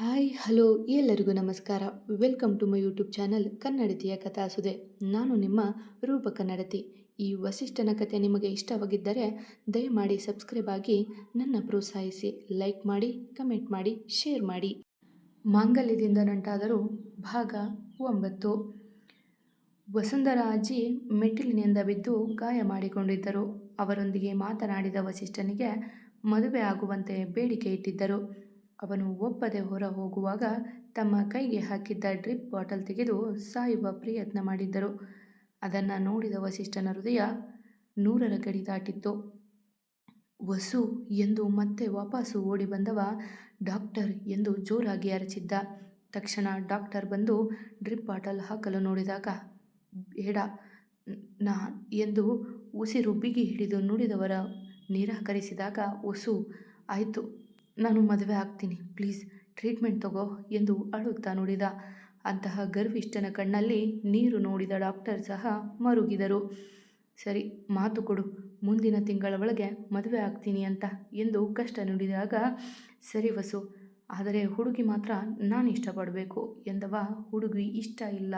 Hi, hello, ಎಲ್ಲರಿಗೂ ನಮಸ್ಕಾರ. Welcome to my YouTube channel ಕನ್ನಡತಿಯ ಕಥಾಸುದೆ. ನಾನು ನಿಮ್ಮ ರೂಪ ಕನ್ನಡತಿ ಈ ವಸಿಷ್ಠನ ಕಥೆ ನಿಮಗೆ ಇಷ್ಟವಾಗಿದ್ದರೆ ದಯಮಾಡಿ ಸಬ್ಸ್ಕ್ರೈಬ್ ಆಗಿ ನನ್ನ ಪ್ರೋತ್ಸಾಹಿಸಿ, ಲೈಕ್ ಮಾಡಿ, ಕಮೆಂಟ್ ಮಾಡಿ, ಶೇರ್ ಮಾಡಿ. ಮಾಂಗಲ್ಯದಿಂದ ನಂಟಾದರೂ ಭಾಗ ಒಂಬತ್ತು. ವಸುಂಧರಾ ಮೆಟ್ಟಿಲಿನಿಂದ ಬಿದ್ದು ಗಾಯ ಮಾಡಿಕೊಂಡಿದ್ದರು. ಅವರೊಂದಿಗೆ ಮಾತನಾಡಿದ ವಸಿಷ್ಠನಿಗೆ ಮದುವೆ ಆಗುವಂತೆ ಬೇಡಿಕೆ ಇಟ್ಟಿದ್ದರು. ಅವನು ಒಪ್ಪದೆ ಹೊರ ಹೋಗುವಾಗ ತಮ್ಮ ಕೈಗೆ ಹಾಕಿದ್ದ ಡ್ರಿಪ್ ಬಾಟಲ್ ತೆಗೆದು ಸಾಯುವ ಪ್ರಯತ್ನ ಮಾಡಿದ್ದರು. ಅದನ್ನು ನೋಡಿದ ವಸಿಷ್ಠನ ಹೃದಯ ನೂರರ ಗಡಿ ದಾಟಿತ್ತು. ವಸು ಎಂದು ಮತ್ತೆ ವಾಪಸ್ಸು ಓಡಿ ಬಂದವ ಡಾಕ್ಟರ್ ಎಂದು ಜೋರಾಗಿ ಅರಚಿದ್ದ. ತಕ್ಷಣ ಡಾಕ್ಟರ್ ಬಂದು ಡ್ರಿಪ್ ಬಾಟಲ್ ಹಾಕಲು ನೋಡಿದಾಗ, ಬೇಡ, ನಾ ಎಂದು ಉಸಿರು ಬಿಗಿ ಹಿಡಿದು ನುಡಿದವರ ನಿರಾಕರಿಸಿದಾಗ ವಸು, ಆಯಿತು ನಾನು ಮದುವೆ ಆಗ್ತೀನಿ. ಪ್ಲೀಸ್, ಟ್ರೀಟ್ಮೆಂಟ್ ತಗೋ ಎಂದು ಅಳುತ್ತಾ ನುಡಿದ. ಅಂತಹ ಗರ್ವಿಷ್ಠನ ಕಣ್ಣಲ್ಲಿ ನೀರು ನೋಡಿದ ಡಾಕ್ಟರ್ ಸಹ ಮರುಗಿದರು. ಸರಿ, ಮಾತು ಕೊಡು. ಮುಂದಿನ ತಿಂಗಳ ಒಳಗೆ ಮದುವೆ ಆಗ್ತೀನಿ ಅಂತ ಎಂದು ಕಷ್ಟ ನುಡಿದಾಗ, ಸರಿ ವಸು, ಆದರೆ ಹುಡುಗಿ ಮಾತ್ರ ನಾನು ಇಷ್ಟಪಡಬೇಕು ಎಂದವ ಹುಡುಗಿ ಇಷ್ಟ ಇಲ್ಲ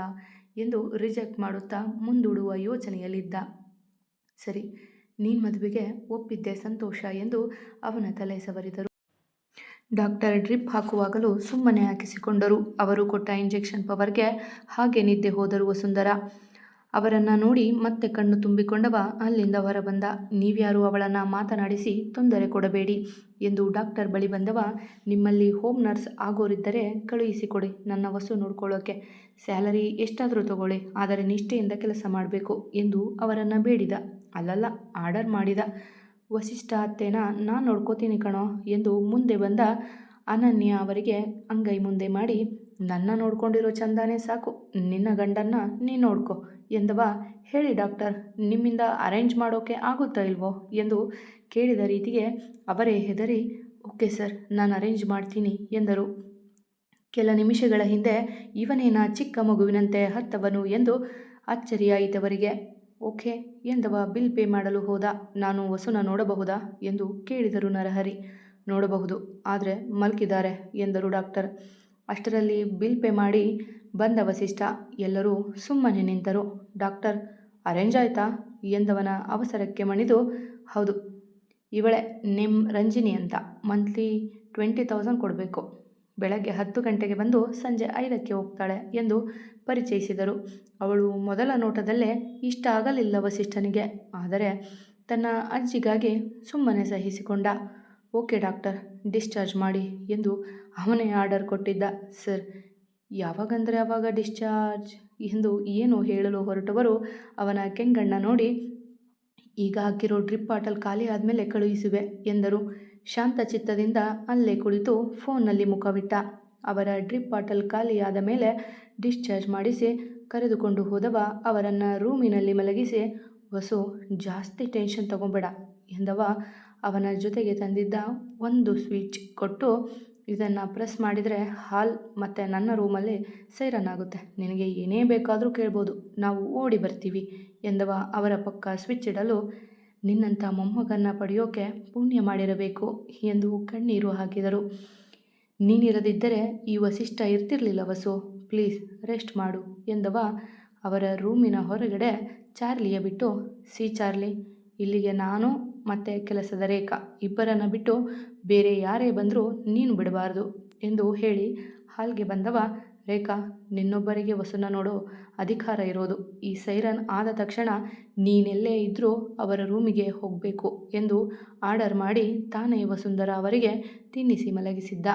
ಎಂದು ರಿಜೆಕ್ಟ್ ಮಾಡುತ್ತಾ ಮುಂದೂಡುವ ಯೋಚನೆಯಲ್ಲಿದ್ದ. ಸರಿ, ನೀನು ಮದುವೆಗೆ ಒಪ್ಪಿದ್ದೆ ಸಂತೋಷ ಎಂದು ಅವನ ತಲೆ ಸವರಿದರು. ಡಾಕ್ಟರ್ ಡ್ರಿಪ್ ಹಾಕುವಾಗಲೂ ಸುಮ್ಮನೆ ಹಾಕಿಸಿಕೊಂಡರು. ಅವರು ಕೊಟ್ಟ ಇಂಜೆಕ್ಷನ್ ಪವರ್ಗೆ ಹಾಗೆ ನಿದ್ದೆ ಹೋದರು ವಸುಂಧರ. ಅವರನ್ನು ನೋಡಿ ಮತ್ತೆ ಕಣ್ಣು ತುಂಬಿಕೊಂಡವ ಅಲ್ಲಿಂದ ಹೊರಬಂದ. ನೀವ್ಯಾರು ಅವಳನ್ನು ಮಾತನಾಡಿಸಿ ತೊಂದರೆ ಕೊಡಬೇಡಿ ಎಂದು ಡಾಕ್ಟರ್ ಬಳಿ ಬಂದವ. ನಿಮ್ಮಲ್ಲಿ ಹೋಮ್ ನರ್ಸ್ ಆಗೋರಿದ್ದರೆ ಕಳುಹಿಸಿಕೊಡಿ ನನ್ನ ವಸು ನೋಡ್ಕೊಳ್ಳೋಕೆ. ಸ್ಯಾಲರಿ ಎಷ್ಟಾದರೂ ತಗೊಳ್ಳಿ, ಆದರೆ ನಿಷ್ಠೆಯಿಂದ ಕೆಲಸ ಮಾಡಬೇಕು ಎಂದು ಅವರನ್ನು ಬೇಡಿದ. ಅಲ್ಲಲ್ಲ, ಆರ್ಡರ್ ಮಾಡಿದ. ವಸಿಷ್ಠ ಅತ್ತೆನ ನಾನು ನೋಡ್ಕೋತೀನಿ ಕಣೋ ಎಂದು ಮುಂದೆ ಬಂದ ಅನನ್ಯ ಅವರಿಗೆ ಅಂಗೈ ಮುಂದೆ ಮಾಡಿ, ನನ್ನ ನೋಡ್ಕೊಂಡಿರೋ ಚಂದಾನೇ ಸಾಕು, ನಿನ್ನ ಗಂಡನ್ನ ನೀ ನೋಡ್ಕೋ ಎಂದವ ಹೇಳಿ, ಡಾಕ್ಟರ್, ನಿಮ್ಮಿಂದ ಅರೇಂಜ್ ಮಾಡೋಕೆ ಆಗುತ್ತಾ ಇಲ್ವೋ ಎಂದು ಕೇಳಿದ ರೀತಿಗೆ ಅವರೇ ಹೆದರಿ, ಓಕೆ ಸರ್, ನಾನು ಅರೇಂಜ್ ಮಾಡ್ತೀನಿ ಎಂದರು. ಕೆಲ ನಿಮಿಷಗಳ ಹಿಂದೆ, ಇವನೇನ ಚಿಕ್ಕ ಮಗುವಿನಂತೆ ಹತ್ತವನು ಎಂದು ಅಚ್ಚರಿಯಾಯಿತವರಿಗೆ ಓಕೆ, ಎಂದವ ಬಿಲ್ ಪೇ ಮಾಡಲು ಹೋದ, ನಾನು ವಸುನ ನೋಡಬಹುದಾ? ಎಂದು ಕೇಳಿದರು ನರಹರಿ. ನೋಡಬಹುದು, ಆದರೆ ಮಲ್ಕಿದ್ದಾರೆ ಎಂದರು ಡಾಕ್ಟರ್. ಅಷ್ಟರಲ್ಲಿ ಬಿಲ್ ಪೇ ಮಾಡಿ ಬಂದ ವಸಿಷ್ಠ, ಎಲ್ಲರೂ ಸುಮ್ಮನೆ ನಿಂತರು. ಡಾಕ್ಟರ್, ಅರೇಂಜ್ ಆಯ್ತಾ? ಎಂದವನ ಅವಸರಕ್ಕೆ ಮಣಿದು, ಹೌದು, ಇವಳೆ ನಿಮ್ಮ ರಂಜಿನಿ ಅಂತ, ಮಂತ್ಲಿ ಟ್ವೆಂಟಿ ತೌಸಂಡ್ ಕೊಡಬೇಕು. ಬೆಳಗ್ಗೆ ಹತ್ತು ಗಂಟೆಗೆ ಬಂದು ಸಂಜೆ ಐದಕ್ಕೆ ಹೋಗ್ತಾಳೆ ಎಂದು ಪರಿಚಯಿಸಿದರು. ಅವಳು ಮೊದಲ ನೋಟದಲ್ಲೇ ಇಷ್ಟ ಆಗಲಿಲ್ಲ ವಸಿಷ್ಠನಿಗೆ. ಆದರೆ ತನ್ನ ಅಜ್ಜಿಗಾಗಿ ಸುಮ್ಮನೆ ಸಹಿಸಿಕೊಂಡ, ಓಕೆ ಡಾಕ್ಟರ್, ಡಿಸ್ಚಾರ್ಜ್ ಮಾಡಿ ಎಂದು ಅವನೇ ಆರ್ಡರ್ ಕೊಟ್ಟಿದ್ದ. ಸರ್, ಯಾವಾಗಂದರೆ ಆವಾಗ ಡಿಸ್ಚಾರ್ಜ್? ಎಂದು ಏನು ಹೇಳಲು ಹೊರಟವರು ಅವನ ಕೆಂಗಣ್ಣ ನೋಡಿ, ಈಗ ಹಾಕಿರೋ ಡ್ರಿಪ್ ಬಾಟಲ್ ಖಾಲಿ ಆದಮೇಲೆ ಕಳುಹಿಸುವೆ ಎಂದರು. ಶಾಂತ ಚಿತ್ತದಿಂದ ಅಲ್ಲೇ ಕುಳಿತು ಫೋನ್ನಲ್ಲಿ ಮುಖವಿಟ್ಟ. ಅವರ ಡ್ರಿಪ್ ಬಾಟಲ್ ಖಾಲಿಯಾದ ಮೇಲೆ ಡಿಸ್ಚಾರ್ಜ್ ಮಾಡಿಸಿ ಕರೆದುಕೊಂಡು ಹೋದವ ಅವರನ್ನು ರೂಮಿನಲ್ಲಿ ಮಲಗಿಸಿ, ವಸು, ಜಾಸ್ತಿ ಟೆನ್ಷನ್ ತಗೊಬೇಡ ಎಂದವ. ಅವನ ಜೊತೆಗೆ ತಂದಿದ್ದ ಒಂದು ಸ್ವಿಚ್ ಕೊಟ್ಟು, ಇದನ್ನು ಪ್ರೆಸ್ ಮಾಡಿದರೆ ಹಾಲ್ ಮತ್ತು ನನ್ನ ರೂಮಲ್ಲಿ ಸೈರನ್ ಆಗುತ್ತೆ. ನಿನಗೆ ಏನೇ ಬೇಕಾದರೂ ಕೇಳ್ಬೋದು. ನಾವು ಓಡಿ ಬರ್ತೀವಿ ಎಂದವ. ಅವರ ಪಕ್ಕ ಸ್ವಿಚ್ ಇಡಲು ನಿನ್ನಂಥ ಮೊಮ್ಮಗನ್ನು ಪಡೆಯೋಕೆ ಪುಣ್ಯ ಮಾಡಿರಬೇಕು ಎಂದು ಕಣ್ಣೀರು ಹಾಕಿದರು. ನೀನಿರದಿದ್ದರೆ ಈ ವಸಿಷ್ಠ ಇರ್ತಿರ್ಲಿಲ್ಲ ವಸು. ಪ್ಲೀಸ್, ರೆಸ್ಟ್ ಮಾಡು ಎಂದವ ಅವರ ರೂಮಿನ ಹೊರಗಡೆ ಚಾರ್ಲಿಯ ಬಿಟ್ಟು, ಸಿ ಚಾರ್ಲಿ, ಇಲ್ಲಿಗೆ ನಾನು ಮತ್ತು ಕೆಲಸದ ರೇಖಾ. ಇಬ್ಬರನ್ನು ಬಿಟ್ಟು ಬೇರೆ ಯಾರೇ ಬಂದರೂ ನೀನು ಬಿಡಬಾರ್ದು ಎಂದು ಹೇಳಿ ಹಾಲ್ಗೆ ಬಂದವ ರೇಖಾ, ನಿನ್ನೊಬ್ಬರಿಗೆ ವಸುನ ನೋಡೋ ಅಧಿಕಾರ ಇರೋದು. ಈ ಸೈರನ್ ಆದ ತಕ್ಷಣ ನೀನೆಲ್ಲೇ ಇದ್ದರೂ ಅವರ ರೂಮಿಗೆ ಹೋಗಬೇಕು ಎಂದು ಆರ್ಡರ್ ಮಾಡಿ ತಾನೇ ವಸುಂಧರ ಅವರಿಗೆ ತಿನ್ನಿಸಿ ಮಲಗಿಸಿದ್ದ.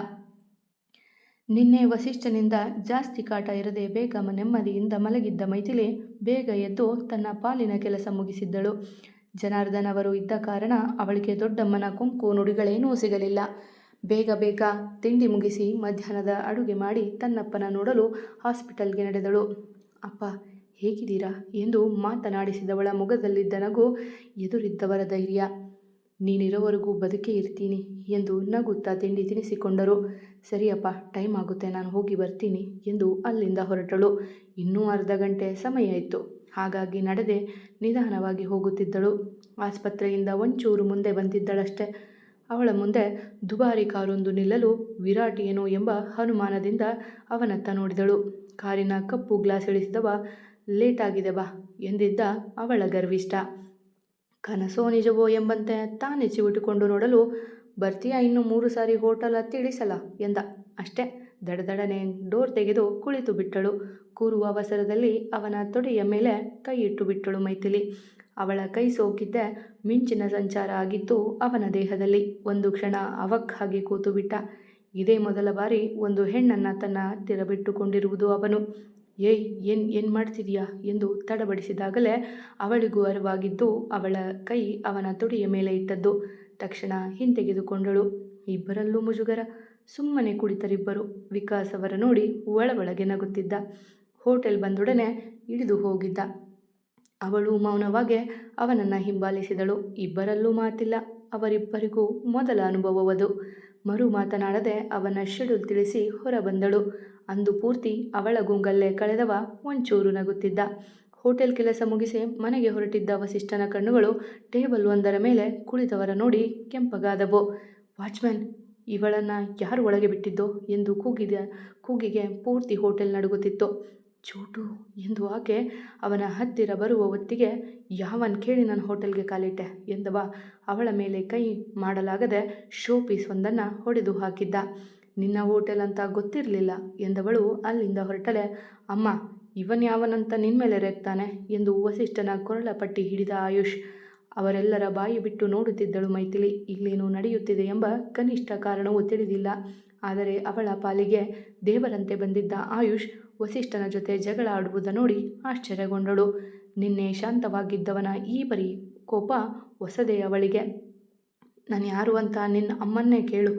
ನಿನ್ನೆ ವಸಿಷ್ಠನಿಂದ ಜಾಸ್ತಿ ಕಾಟ ಇರದೆ ಬೇಗ ನೆಮ್ಮದಿಯಿಂದ ಮಲಗಿದ್ದ ಮೈಥಿಲಿ ಬೇಗ ಎದ್ದು ತನ್ನ ಪಾಲಿನ ಕೆಲಸ ಮುಗಿಸಿದ್ದಳು. ಜನಾರ್ದನ್ ಅವರು ಇದ್ದ ಕಾರಣ ಅವಳಿಗೆ ದೊಡ್ಡಮ್ಮನ ಕುಂಕು ನುಡಿಗಳೇನೂ ಸಿಗಲಿಲ್ಲ. ಬೇಗ ಬೇಗ ತಿಂಡಿ ಮುಗಿಸಿ ಮಧ್ಯಾಹ್ನದ ಅಡುಗೆ ಮಾಡಿ ತನ್ನಪ್ಪನ ನೋಡಲು ಹಾಸ್ಪಿಟಲ್ಗೆ ನಡೆದಳು. ಅಪ್ಪ, ಹೇಗಿದ್ದೀರಾ? ಎಂದು ಮಾತನಾಡಿಸಿದವಳ ಮೊಗದಲ್ಲಿದ್ದ ನಗು ಎದುರಿದ್ದವರ ಧೈರ್ಯ. ನೀನಿರೋವರೆಗೂ ಬದುಕೇ ಇರ್ತೀನಿ ಎಂದು ನಗುತ್ತಾ ತಿಂಡಿ ತಿನಿಸಿಕೊಂಡರು. ಸರಿಯಪ್ಪ, ಟೈಮ್ ಆಗುತ್ತೆ, ನಾನು ಹೋಗಿ ಬರ್ತೀನಿ ಎಂದು ಅಲ್ಲಿಂದ ಹೊರಟಳು. ಇನ್ನೂ ಅರ್ಧ ಗಂಟೆ ಸಮಯ ಇತ್ತು. ಹಾಗಾಗಿ ನಡೆದೆ ನಿಧಾನವಾಗಿ ಹೋಗುತ್ತಿದ್ದಳು. ಆಸ್ಪತ್ರೆಯಿಂದ ಒಂಚೂರು ಮುಂದೆ ಬಂದಿದ್ದಳಷ್ಟೆ. ಅವಳ ಮುಂದೆ ದುಬಾರಿ ಕಾರೊಂದು ನಿಲ್ಲಲು ವಿರಾಟ್ ಏನೋ ಎಂಬ ಅನುಮಾನದಿಂದ ಅವನತ್ತ ನೋಡಿದಳು. ಕಾರಿನ ಕಪ್ಪು ಗ್ಲಾಸ್ ಇಳಿಸಿದವ ಆಗಿದೆ ಬಾ ಎಂದಿದ್ದ ಅವಳ ಗರ್ವಿಷ್ಠ. ಕನಸೋ ನಿಜವೋ ಎಂಬಂತೆ ತಾನೇ ಚಿವುಟಿಕೊಂಡು ನೋಡಲು ಬರ್ತೀಯಾ ಇನ್ನು ಮೂರು ಸಾರಿ ಹೋಟೆಲ್ ಹತ್ತಿ ಎಂದ. ಅಷ್ಟೇ, ದಡದಡನೆ ಡೋರ್ ತೆಗೆದು ಕುಳಿತು ಬಿಟ್ಟಳು ಕೂರುವ ಅವಸರದಲ್ಲಿ ಅವನ ತೊಡೆಯ ಮೇಲೆ ಕೈ ಇಟ್ಟು ಬಿಟ್ಟಳು ಮೈಥಿಲಿ. ಅವಳ ಕೈ ಸೋಕಿದ್ದ ಮಿಂಚಿನ ಸಂಚಾರ ಆಗಿತ್ತು ಅವನ ದೇಹದಲ್ಲಿ ಒಂದು ಕ್ಷಣ ಅವಕ್ ಹಾಗೆ ಕೂತು ಬಿಟ್ಟ. ಇದೇ ಮೊದಲ ಬಾರಿ ಒಂದು ಹೆಣ್ಣನ್ನು ತನ್ನ ಹತ್ತಿರ ಬಿಟ್ಟುಕೊಂಡಿರುವುದು ಅವನು. ಏಯ್, ಏನು ಏನು ಮಾಡ್ತಿದೀಯಾ ಎಂದು ತಡಬಡಿಸಿದಾಗಲೇ ಅವಳಿಗೂ ಅರಿವಾಗಿದ್ದು ಅವಳ ಕೈ ಅವನ ತುಡಿಯ ಮೇಲೆ ಇಟ್ಟದ್ದು. ತಕ್ಷಣ ಹಿಂತೆಗೆದುಕೊಂಡಳು. ಇಬ್ಬರಲ್ಲೂ ಮುಜುಗರ. ಸುಮ್ಮನೆ ಕುಳಿತರಿಬ್ಬರು. ವಿಕಾಸ್ ಅವರ ನೋಡಿ ಒಳ ಒಳಗೆ ನಗುತ್ತಿದ್ದ. ಹೋಟೆಲ್ ಬಂದೊಡನೆ ಇಳಿದು ಹೋಗಿದ್ದ. ಅವಳು ಮೌನವಾಗಿ ಅವನನ್ನು ಹಿಂಬಾಲಿಸಿದಳು. ಇಬ್ಬರಲ್ಲೂ ಮಾತಿಲ್ಲ. ಅವರಿಬ್ಬರಿಗೂ ಮೊದಲ ಅನುಭವವದು. ಮರು ಮಾತನಾಡದೆ ಅವನ ಶೆಡ್ಯೂಲ್ ತಿಳಿಸಿ ಹೊರಬಂದಳು. ಅಂದು ಪೂರ್ತಿ ಅವಳ ಗುಂಗಲ್ಲೇ ಕಳೆದವ ಒಂಚೂರು ನಗುತ್ತಿದ್ದ. ಹೋಟೆಲ್ ಕೆಲಸ ಮುಗಿಸಿ ಮನೆಗೆ ಹೊರಟಿದ್ದ ವಸಿಷ್ಠನ ಕಣ್ಣುಗಳು ಟೇಬಲ್ ಒಂದರ ಮೇಲೆ ಕುಳಿತವರ ನೋಡಿ ಕೆಂಪಗಾದವು. ವಾಚ್ಮ್ಯಾನ್, ಇವಳನ್ನು ಯಾರು ಒಳಗೆ ಬಿಟ್ಟಿದ್ದೋ ಎಂದು ಕೂಗಿದ, ಕೂಗಿಗೆ ಪೂರ್ತಿ ಹೋಟೆಲ್ ನಡುಗುತ್ತಿತ್ತು. ಚೋಟು ಎಂದು ಆಕೆ ಅವನ ಹತ್ತಿರ ಬರುವ ಹೊತ್ತಿಗೆ, ಯಾವನ್ ಕೇಳಿ ನನ್ನ ಹೋಟೆಲ್ಗೆ ಕಾಲಿಟ್ಟೆ ಎಂದವ. ಅವಳ ಮೇಲೆ ಕೈ ಮಾಡಲಾಗದೆ ಶೋ ಪೀಸ್ ಒಂದನ್ನು ಹೊಡೆದು ಹಾಕಿದ್ದ. ನಿನ್ನ ಹೋಟೆಲ್ ಅಂತ ಗೊತ್ತಿರಲಿಲ್ಲ ಎಂದವಳು ಅಲ್ಲಿಂದ ಹೊರಟಲೆ ಅಮ್ಮ, ಇವನ್ ಯಾವನಂತ ನಿನ್ಮೇಲೆ ರೇಗ್ತಾನೆ ಎಂದು ವಸಿಷ್ಠನ ಕೊರಳ ಪಟ್ಟಿ ಹಿಡಿದ ಆಯುಷ್. ಅವರೆಲ್ಲರ ಬಾಯಿ ಬಿಟ್ಟು ನೋಡುತ್ತಿದ್ದಳು ಮೈಥಿಲಿ. ಇಲ್ಲೇನು ನಡೆಯುತ್ತಿದೆ ಎಂಬ ಕನಿಷ್ಠ ಕಾರಣವೂ ತಿಳಿದಿಲ್ಲ. ಆದರೆ ಅವಳ ಪಾಲಿಗೆ ದೇವರಂತೆ ಬಂದಿದ್ದ ಆಯುಷ್ ವಸಿಷ್ಠನ ಜೊತೆ ಜಗಳ ಆಡುವುದ ನೋಡಿ ಆಶ್ಚರ್ಯಗೊಂಡಳು. ನಿನ್ನೆ ಶಾಂತವಾಗಿದ್ದವನ ಈ ಪರಿ ಕೋಪ ಹೊಸದೇ ಅವಳಿಗೆ. ನಾನು ಯಾರು ಅಂತ ನಿನ್ನ ಅಮ್ಮನ್ನೇ ಕೇಳು.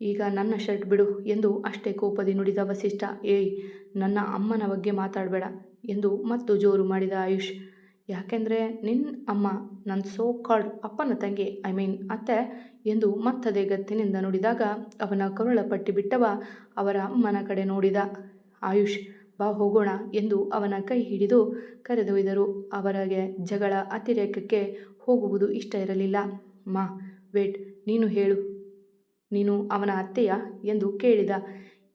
ಈಗ ನನ್ನ ಶರ್ಟ್ ಬಿಡು ಎಂದು ಅಷ್ಟೇ ಕೋಪದಿ ನುಡಿದ ವಸಿಷ್ಠ. ಏಯ್, ನನ್ನ ಅಮ್ಮನ ಬಗ್ಗೆ ಮಾತಾಡಬೇಡ ಎಂದು ಮತ್ತು ಜೋರು ಮಾಡಿದ ಆಯುಷ್. ಯಾಕೆಂದರೆ ನಿನ್ನ ಅಮ್ಮ ನನ್ನ ಸೋ ಕಾಲ್ಡ್ ಅಪ್ಪನ ತಂಗಿ, ಐ ಮೀನ್ ಅತ್ತೆ ಎಂದು ಮತ್ತದೇ ಗತ್ತಿನಿಂದ ನುಡಿದಾಗ ಅವನ ಕರುಳ ಪಟ್ಟಿ ಬಿಟ್ಟವ ಅವರ ಅಮ್ಮನ ಕಡೆ ನೋಡಿದ. ಆಯುಷ್, ಬಾ ಹೋಗೋಣ ಎಂದು ಅವನ ಕೈ ಹಿಡಿದು ಕರೆದೊಯ್ದರು. ಅವರಿಗೆ ಜಗಳ ಅತಿರೇಕಕ್ಕೆ ಹೋಗುವುದು ಇಷ್ಟ ಇರಲಿಲ್ಲ. ಮಾ, ವೇಟ್, ನೀನು ಹೇಳು. ನೀನು ಅವನ ಅತ್ತೆಯ ಎಂದು ಕೇಳಿದ.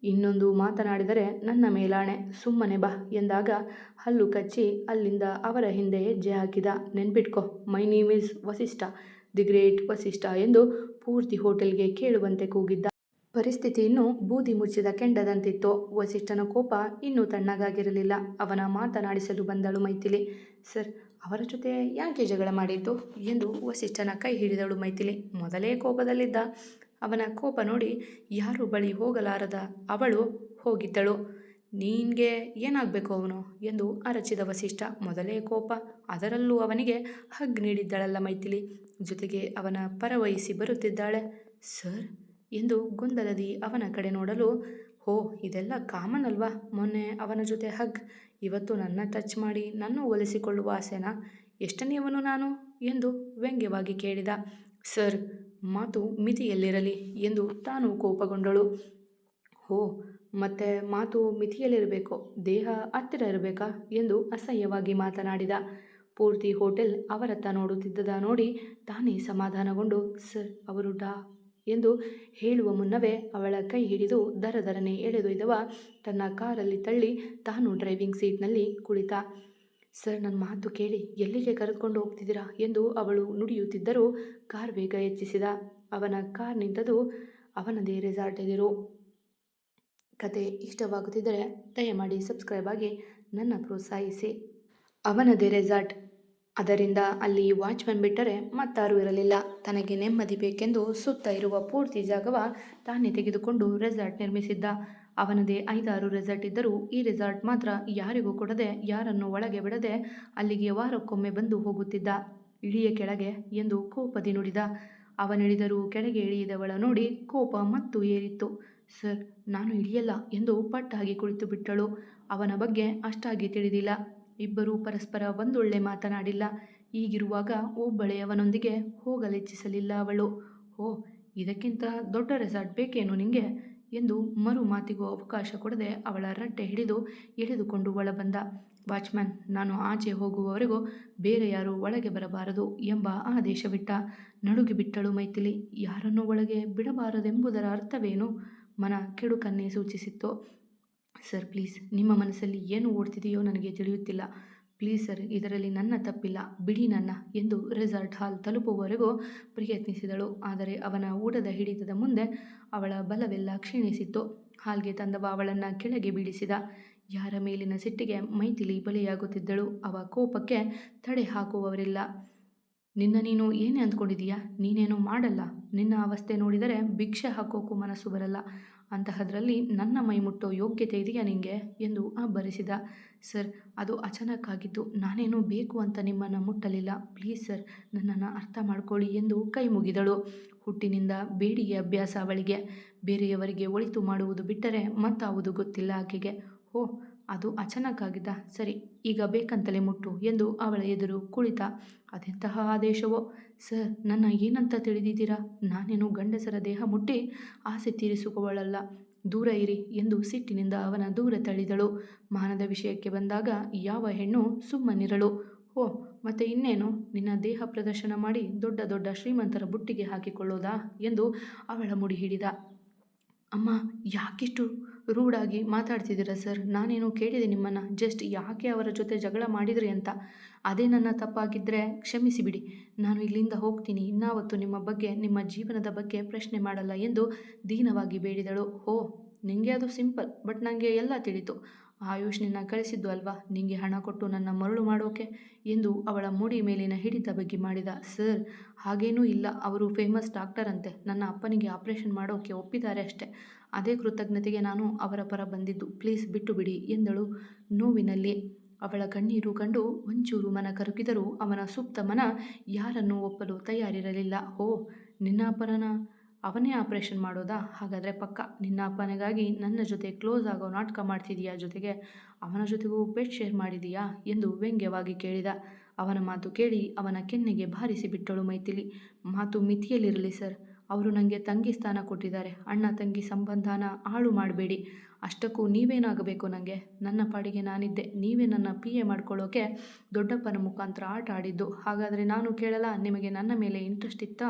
ಇನ್ನೊಂದು ಮಾತನಾಡಿದರೆ ನನ್ನ ಮೇಲಾಣೆ, ಸುಮ್ಮನೆ ಬಾ ಎಂದಾಗ ಹಲ್ಲು ಕಚ್ಚಿ ಅಲ್ಲಿಂದ ಅವರ ಹಿಂದೆ ಹೆಜ್ಜೆ ಹಾಕಿದ. ನೆನ್ಪಿಟ್ಕೊ, my name is Vasishtha, the great Vasishtha ಎಂದು ಪೂರ್ತಿ ಹೋಟೆಲ್ಗೆ ಕೇಳುವಂತೆ ಕೂಗಿದ್ದ. ಪರಿಸ್ಥಿತಿ ಇನ್ನೂ ಬೂದಿ ಮುಚ್ಚಿದ ಕೆಂಡದಂತಿತ್ತು. ವಸಿಷ್ಠನ ಕೋಪ ಇನ್ನೂ ತಣ್ಣಗಾಗಿರಲಿಲ್ಲ. ಅವನ ಮಾತನಾಡಿಸಲು ಬಂದಳು ಮೈಥಿಲಿ. ಸರ್, ಅವರ ಜೊತೆ ಯಾಕೆ ಜಗಳ ಮಾಡಿದ್ದು? ಎಂದು ವಸಿಷ್ಠನ ಕೈ ಹಿಡಿದಳು ಮೈಥಿಲಿ. ಮೊದಲೇ ಕೋಪದಲ್ಲಿದ್ದ ಅವನ ಕೋಪ ನೋಡಿ ಯಾರು ಬಳಿ ಹೋಗಲಾರದ ಅವಳು ಹೋಗಿದ್ದಳು. ನಿನಗೆ ಏನಾಗಬೇಕು ಅವನು? ಎಂದು ಅರಚಿದ ವಸಿಷ್ಠ. ಮೊದಲೇ ಕೋಪ, ಅದರಲ್ಲೂ ಅವನಿಗೆ ಹಗ್ ನೀಡಿದ್ದಳಲ್ಲ ಮೈಥಿಲಿ. ಜೊತೆಗೆ ಅವನ ಪರವಹಿಸಿ ಬರುತ್ತಿದ್ದಾಳೆ. ಸರ್ ಎಂದು ಗುಂದಲದಿ ಅವನ ಕಡೆ ನೋಡಲು, ಹೋ, ಇದೆಲ್ಲ ಕಾಮನ್ ಅಲ್ವಾ? ಮೊನ್ನೆ ಅವನ ಜೊತೆ ಹಗ್. ಇವತ್ತು ನನ್ನ ಟಚ್ ಮಾಡಿ ನನ್ನ ಒಲಿಸಿಕೊಳ್ಳುವ ಆಸೆನಾ? ಎಷ್ಟನೆಯವನು ನಾನು? ಎಂದು ವ್ಯಂಗ್ಯವಾಗಿ ಕೇಳಿದ. ಸರ್, ಮಾತು ಮಿತಿಯಲ್ಲಿರಲಿ ಎಂದು ತಾನು ಕೋಪಗೊಂಡಳು. ಹೋ, ಮತ್ತೆ ಮಾತು ಮಿತಿಯಲ್ಲಿರಬೇಕು? ದೇಹ ಹತ್ತಿರ ಇರಬೇಕಾ? ಎಂದು ಅಸಹ್ಯವಾಗಿ ಮಾತನಾಡಿದ. ಪೂರ್ತಿ ಹೋಟೆಲ್ ಅವರತ್ತ ನೋಡುತ್ತಿದ್ದದ ನೋಡಿ ತಾನೇ ಸಮಾಧಾನಗೊಂಡು, ಸರ್, ಅವರು ಡಾ. ಎಂದು ಹೇಳುವ ಮುನ್ನವೇ ಅವಳ ಕೈ ಹಿಡಿದು ದರದರನೆ ಎಳೆದೊಯ್ದವ ತನ್ನ ಕಾರಲ್ಲಿ ತಳ್ಳಿ ತಾನು ಡ್ರೈವಿಂಗ್ ಸೀಟ್ನಲ್ಲಿ ಕುಳಿತ. ಸರ್, ನನ್ನ ಮಾತು ಕೇಳಿ ಎಲ್ಲಿಗೆ ಕರೆದುಕೊಂಡು ಹೋಗ್ತಿದ್ದೀರಾ? ಎಂದು ಅವಳು ನುಡಿಯುತ್ತಿದ್ದರೂ ಕಾರ್ ವೇಗ ಹೆಚ್ಚಿಸಿದ. ಅವನ ಕಾರ್ ನಿಂತದು ಅವನದೇ ರೆಸಾರ್ಟ್ ಎದುರು. ಕತೆ ಇಷ್ಟವಾಗುತ್ತಿದ್ದರೆ ದಯಮಾಡಿ ಸಬ್ಸ್ಕ್ರೈಬ್ ಆಗಿ ನನ್ನ ಪ್ರೋತ್ಸಾಹಿಸಿ. ಅವನದೇ ರೆಸಾರ್ಟ್ ಅದರಿಂದ ಅಲ್ಲಿ ವಾಚ್ಮನ್ ಬಿಟ್ಟರೆ ಮತ್ತಾರೂ ಇರಲಿಲ್ಲ. ತನಗೆ ನೆಮ್ಮದಿ ಬೇಕೆಂದು ಸುತ್ತ ಇರುವ ಪೂರ್ತಿ ಜಾಗವ ತಾನೇ ತೆಗೆದುಕೊಂಡು ರೆಸಾರ್ಟ್ ನಿರ್ಮಿಸಿದ್ದ. ಅವನದೇ ಐದಾರು ರೆಸಾರ್ಟ್ ಇದ್ದರೂ ಈ ರೆಸಾರ್ಟ್ ಮಾತ್ರ ಯಾರಿಗೂ ಕೊಡದೆ ಯಾರನ್ನು ಒಳಗೆ ಬಿಡದೆ ಅಲ್ಲಿಗೆ ವಾರಕ್ಕೊಮ್ಮೆ ಬಂದು ಹೋಗುತ್ತಿದ್ದ. ಇಳಿಯ ಕೆಳಗೆ ಎಂದು ಕೋಪದಿ ನುಡಿದ. ಅವನಿಳಿದರೂ ಕೆಳಗೆ ಇಳಿಯದವಳ ನೋಡಿ ಕೋಪ ಮತ್ತು ಏರಿತ್ತು. ಸರ್, ನಾನು ಇಳಿಯಲ್ಲ ಎಂದು ಪಟ್ಟಾಗಿ ಕುಳಿತು ಬಿಟ್ಟಳು ಅವನ ಬಗ್ಗೆ ಅಷ್ಟಾಗಿ ತಿಳಿದಿಲ್ಲ. ಇಬ್ಬರೂ ಪರಸ್ಪರ ಒಂದೊಳ್ಳೆ ಮಾತನಾಡಿಲ್ಲ. ಹೀಗಿರುವಾಗ ಒಬ್ಬಳೆಯವನೊಂದಿಗೆ ಹೋಗಲಿಚ್ಛಿಸಲಿಲ್ಲ ಅವಳು. ಓ ಇದಕ್ಕಿಂತ ದೊಡ್ಡ ರೆಸಾರ್ಟ್ ಬೇಕೇನು ನಿಂಗೆ? ಎಂದು ಮರು ಮಾತಿಗೂ ಅವಕಾಶ ಕೊಡದೆ ಅವಳ ರಟ್ಟೆ ಹಿಡಿದು ಎಳೆದುಕೊಂಡು ಒಳಬಂದ. ವಾಚ್ಮ್ಯಾನ್, ನಾನು ಆಚೆ ಹೋಗುವವರೆಗೂ ಬೇರೆ ಯಾರೂ ಒಳಗೆ ಬರಬಾರದು ಎಂಬ ಆದೇಶವಿಟ್ಟ. ನಡುಗಿಬಿಟ್ಟಳು ಮೈಥಿಲಿ, ಯಾರನ್ನು ಒಳಗೆ ಬಿಡಬಾರದೆಂಬುದರ ಅರ್ಥವೇನು? ಮನ ಕೆಡುಕನ್ನೇ ಸೂಚಿಸಿತ್ತು. ಸರ್ ಪ್ಲೀಸ್, ನಿಮ್ಮ ಮನಸ್ಸಲ್ಲಿ ಏನು ಓಡ್ತಿದೆಯೋ ನನಗೆ ತಿಳಿಯುತ್ತಿಲ್ಲ. ಪ್ಲೀಸ್ ಸರ್, ಇದರಲ್ಲಿ ನನ್ನ ತಪ್ಪಿಲ್ಲ. ಬಿಡಿ ನನ್ನ ಎಂದು ರೆಸಾರ್ಟ್ ಹಾಲ್ ತಲುಪುವವರೆಗೂ ಪ್ರಯತ್ನಿಸಿದಳು. ಆದರೆ ಅವನ ಊಟದ ಹಿಡಿತದ ಮುಂದೆ ಅವಳ ಬಲವೆಲ್ಲ ಕ್ಷೀಣಿಸಿತ್ತು. ಹಾಲ್ಗೆ ತಂದವ ಅವಳನ್ನು ಕೆಳಗೆ ಬೀಳಿಸಿದ. ಯಾರ ಮೇಲಿನ ಸಿಟ್ಟಿಗೆ ಮೈಥಿಲಿ ಬಲಿಯಾಗುತ್ತಿದ್ದಳು. ಅವ ಕೋಪಕ್ಕೆ ತಡೆ ಹಾಕುವವರಿಲ್ಲ. ನಿನ್ನ ನೀನು ಏನೇ ಅಂದ್ಕೊಂಡಿದೀಯಾ ನೀನೇನು ಮಾಡಲ್ಲ. ನಿನ್ನ ಅವಸ್ಥೆ ನೋಡಿದರೆ ಭಿಕ್ಷೆ ಹಾಕೋಕ್ಕೂ ಮನಸ್ಸು ಬರಲ್ಲ. ಅಂತಹದ್ರಲ್ಲಿ ನನ್ನ ಮೈ ಮುಟ್ಟೋ ಯೋಗ್ಯತೆ ಇದೆಯಾ ನಿಂಗೆ? ಎಂದು ಅಬ್ಬರಿಸಿದ ಸರ್, ಅದು ಅಚಾನಕ್ ಆಗಿದ್ದು ನಾನೇನು ಬೇಕು ಅಂತ ನಿಮ್ಮನ್ನು ಮುಟ್ಟಲಿಲ್ಲ. ಪ್ಲೀಸ್ ಸರ್, ನನ್ನನ್ನು ಅರ್ಥ ಮಾಡ್ಕೊಳ್ಳಿ ಎಂದು ಕೈ ಮುಗಿದಳು. ಹುಟ್ಟಿನಿಂದ ಬೇಡಿಗೆ ಅಭ್ಯಾಸ ಅವಳಿಗೆ. ಬೇರೆಯವರಿಗೆ ಒಳಿತು ಮಾಡುವುದು ಬಿಟ್ಟರೆ ಮತ್ತಾವುದು ಗೊತ್ತಿಲ್ಲ ಆಕೆಗೆ. ಓ, ಅದು ಅಚಾನಕ್ ಆಗಿದ್ದ ಸರಿ, ಈಗ ಬೇಕಂತಲೇ ಮುಟ್ಟು ಎಂದು ಅವಳ ಎದುರು ಕುಳಿತ. ಅದೆಂತಹ ಆದೇಶವೋ? ಸರ್, ನನ್ನ ಏನಂತ ತಿಳಿದಿದ್ದೀರಾ? ನಾನೇನು ಗಂಡಸರ ದೇಹ ಮುಟ್ಟಿ ಆಸೆ ತೀರಿಸಿಕೊಳ್ಳಲ್ಲ. ದೂರ ಇರಿ ಎಂದು ಸಿಟ್ಟಿನಿಂದ ಅವನ ದೂರ ತಳ್ಳಿದಳು. ಮಾನದ ವಿಷಯಕ್ಕೆ ಬಂದಾಗ ಯಾವ ಹೆಣ್ಣು ಸುಮ್ಮನಿರಳು. ಓ, ಮತ್ತೆ ಇನ್ನೇನು? ನಿನ್ನ ದೇಹ ಪ್ರದರ್ಶನ ಮಾಡಿ ದೊಡ್ಡ ದೊಡ್ಡ ಶ್ರೀಮಂತರ ಬುಟ್ಟಿಗೆ ಹಾಕಿಕೊಳ್ಳೋದಾ? ಎಂದು ಅವಳ ಮುಡಿ ಹಿಡಿದ. ಅಮ್ಮ, ಯಾಕಿಷ್ಟು ರೂಡಾಗಿ ಮಾತಾಡ್ತಿದ್ದೀರಾ ಸರ್? ನಾನೇನು ಕೇಳಿದೆ ನಿಮ್ಮನ್ನು. ಜಸ್ಟ್ ಯಾಕೆ ಅವರ ಜೊತೆ ಜಗಳ ಮಾಡಿದ್ರಿ ಅಂತ. ಅದೇ ನನ್ನ ತಪ್ಪಾಗಿದ್ದರೆ ಕ್ಷಮಿಸಿ ಬಿಡಿ ನಾನು ಇಲ್ಲಿಂದ ಹೋಗ್ತೀನಿ. ಇನ್ನಾವತ್ತು ನಿಮ್ಮ ಬಗ್ಗೆ, ನಿಮ್ಮ ಜೀವನದ ಬಗ್ಗೆ ಪ್ರಶ್ನೆ ಮಾಡಲ್ಲ ಎಂದು ದೀನವಾಗಿ ಬೇಡಿದಳು. ಓ ನಿನಗೆ ಅದು ಸಿಂಪಲ್, ಬಟ್ ನನಗೆ ಎಲ್ಲ ತಿಳಿತು. ಆಯುಷ್ ನಿನ್ನ ಕಳಿಸಿದ್ದು ಅಲ್ವಾ? ನಿಂಗೆ ಹಣ ಕೊಟ್ಟು ನನ್ನ ಮರಳು ಮಾಡೋಕೆ? ಎಂದು ಅವಳ ಮುಡಿ ಮೇಲಿನ ಹಿಡಿತ ಬಗ್ಗೆ ಮಾಡಿದ, ಸರ್, ಹಾಗೇನೂ ಇಲ್ಲ. ಅವರು ಫೇಮಸ್ ಡಾಕ್ಟರ್ ಅಂತೆ. ನನ್ನ ಅಪ್ಪನಿಗೆ ಆಪರೇಷನ್ ಮಾಡೋಕೆ ಒಪ್ಪಿದ್ದಾರೆ ಅಷ್ಟೆ. ಅದೇ ಕೃತಜ್ಞತೆಗೆ ನಾನು ಅವರ ಪರ ಬಂದಿದ್ದು. ಪ್ಲೀಸ್ ಬಿಟ್ಟು ಬಿಡಿ ಎಂದಳು ನೋವಿನಲ್ಲಿ ಅವಳ ಕಣ್ಣೀರು ಕಂಡು ಒಂಚೂರು ಮನ ಕರಗಿದರೂ ಅವನ ಸುಪ್ತ ಮನ ಯಾರನ್ನೂ ಒಪ್ಪಲು ತಯಾರಿರಲಿಲ್ಲ. ಓ, ನಿನ್ನ ಅಪ್ಪನ ಅವನೇ ಆಪರೇಷನ್ ಮಾಡೋದಾ? ಹಾಗಾದರೆ ಪಕ್ಕ, ನಿನ್ನ ಅಪ್ಪನಿಗಾಗಿ ನನ್ನ ಜೊತೆ ಕ್ಲೋಸ್ ಆಗೋ ನಾಟಕ ಮಾಡ್ತಿದೀಯಾ ಜೊತೆಗೆ? ಅವನ ಜೊತೆಗೂ ಬೆಡ್ ಶೇರ್ ಮಾಡಿದೀಯಾ? ಎಂದು ವ್ಯಂಗ್ಯವಾಗಿ ಕೇಳಿದ. ಅವನ ಮಾತು ಕೇಳಿ ಅವನ ಕೆನ್ನೆಗೆ ಬಾರಿಸಿ ಬಿಟ್ಟಳು ಮೈಥಿಲಿ. ಮಾತು ಮಿತಿಯಲ್ಲಿರಲಿ ಸರ್. ಅವರು ನನಗೆ ತಂಗಿ ಸ್ಥಾನ ಕೊಟ್ಟಿದ್ದಾರೆ. ಅಣ್ಣ ತಂಗಿ ಸಂಬಂಧನ ಹಾಳು ಮಾಡಬೇಡಿ. ಅಷ್ಟಕ್ಕೂ ನೀವೇನಾಗಬೇಕು ನನಗೆ ನನ್ನ ಪಾಡಿಗೆ ನಾನಿದ್ದೆ. ನೀವೇ ನನ್ನ ಪಿ ಎ ಮಾಡ್ಕೊಳ್ಳೋಕೆ ದೊಡ್ಡಪ್ಪನ ಮುಖಾಂತರ ಆಟ ಆಡಿದ್ದು. ಹಾಗಾದರೆ ನಾನು ಕೇಳಲ್ಲ, ನಿಮಗೆ ನನ್ನ ಮೇಲೆ ಇಂಟ್ರೆಸ್ಟ್ ಇತ್ತಾ?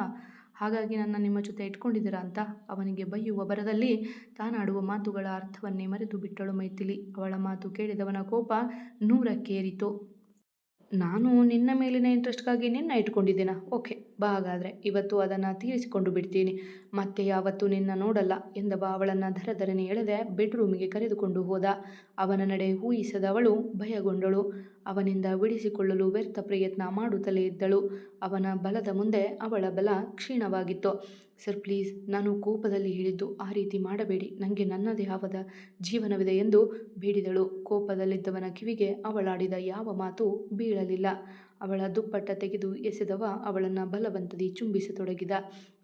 ಹಾಗಾಗಿ ನನ್ನ ನಿಮ್ಮ ಜೊತೆ ಇಟ್ಕೊಂಡಿದ್ದೀರಾ ಅಂತ ಅವನಿಗೆ ಬೈಯುವ ಬರದಲ್ಲಿ ತಾನಾಡುವ ಮಾತುಗಳ ಅರ್ಥವನ್ನೇ ಮರೆತು ಬಿಟ್ಟಳು ಮೈಥಿಲಿ. ಅವಳ ಮಾತು ಕೇಳಿದವನ ಕೋಪ ನೂರಕ್ಕೇರಿತು. ನಾನು ನಿನ್ನ ಮೇಲಿನ ಇಂಟ್ರೆಸ್ಟ್ಗಾಗಿ ನಿನ್ನ ಇಟ್ಕೊಂಡಿದ್ದೀನ? ಓಕೆ, ಬಾ ಹಾಗಾದರೆ. ಇವತ್ತು ಅದನ್ನು ತೀರಿಸಿಕೊಂಡು ಬಿಡ್ತೀನಿ. ಮತ್ತೆ ಯಾವತ್ತೂ ನಿನ್ನ ನೋಡಲ್ಲ ಎಂದವ ಅವಳನ್ನು ಧರಧರನೆ ಎಳೆದೆ ಬೆಡ್ರೂಮಿಗೆ ಕರೆದುಕೊಂಡು ಹೋದ. ಅವನ ನಡೆ ಊಹಿಸದವಳು ಭಯಗೊಂಡಳು. ಅವನಿಂದ ಬಿಡಿಸಿಕೊಳ್ಳಲು ವ್ಯರ್ಥ ಪ್ರಯತ್ನ ಮಾಡುತ್ತಲೇ ಇದ್ದಳು. ಅವನ ಬಲದ ಮುಂದೆ ಅವಳ ಬಲ ಕ್ಷೀಣವಾಗಿತ್ತು. ಸರ್, ಪ್ಲೀಸ್, ನಾನು ಕೋಪದಲ್ಲಿ ಹೇಳಿದ್ದು ಆ ರೀತಿ ಮಾಡಬೇಡಿ. ನನಗೆ ನನ್ನದೇ ಆದ ಜೀವನವಿದೆ ಎಂದು ಬೇಡಿದಳು. ಕೋಪದಲ್ಲಿದ್ದವನ ಕಿವಿಗೆ ಅವಳಾಡಿದ ಯಾವ ಮಾತು ಬೀಳಲಿಲ್ಲ. ಅವಳ ದುಪ್ಪಟ್ಟ ತೆಗೆದು ಎಸೆದವ ಅವಳನ್ನು ಬಲವಂತದಿ ಚುಂಬಿಸತೊಡಗಿದ.